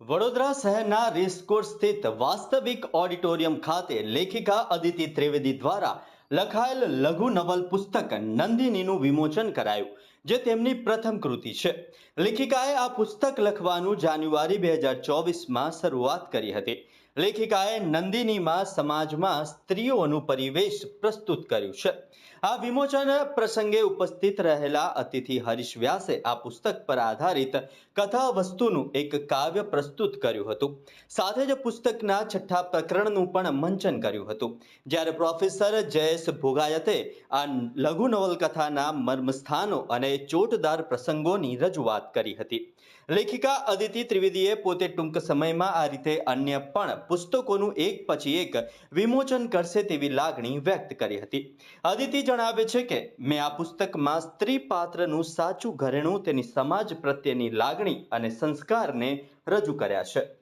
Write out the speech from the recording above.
વડોદરા શહેરના રેસકોર્સ સ્થિત વાસ્તવિક ઓડિટોરિયમ ખાતે લેખિકા અદિતિ ત્રિવેદી દ્વારા લખાયેલ લઘુ નવલ પુસ્તક નંદિનીનું વિમોચન કરાયું. જે તેમની પ્રથમ કૃતિ છે. લેખિકાએ આ પુસ્તક લખવાનું જાન્યુઆરી બે હજાર ચોવીસમાં શરૂઆત કરી હતી. લેખિકાએ નંદિનીમાં સમાજમાં સ્ત્રીઓનું પરિવેશ પ્રસ્તુત કર્યું છે. આ વિમોચન પ્રસંગે ઉપસ્થિત રહેલા અતિથિ હરીશ વ્યાસે આ પુસ્તક પર આધારિત કથા વસ્તુનું એક કાવ્ય પ્રસ્તુત કર્યું હતું. સાથે જ પુસ્તકના છઠ્ઠા પ્રકરણનું પણ મંચન કર્યું હતું. જ્યારે પ્રોફેસર જયેશ ભોગાયતે આ લઘુ નવલકથાના મર્મસ્થાનો અને ચોટદાર પ્રસંગોની રજૂઆત કરી હતી. લેખિકા અદિતિ ત્રિવેદીએ પોતે ટૂંક સમયમાં આ રીતે અન્ય પણ પુસ્તકોનું એક પછી એક વિમોચન કરશે તેવી લાગણી વ્યક્ત કરી હતી. અદિતિ જણાવે છે કે, મેં આ પુસ્તકમાં સ્ત્રી પાત્રનું સાચું ઘરેણું તેની સમાજ પ્રત્યેની લાગણી અને સંસ્કારને રજૂ કર્યા છે.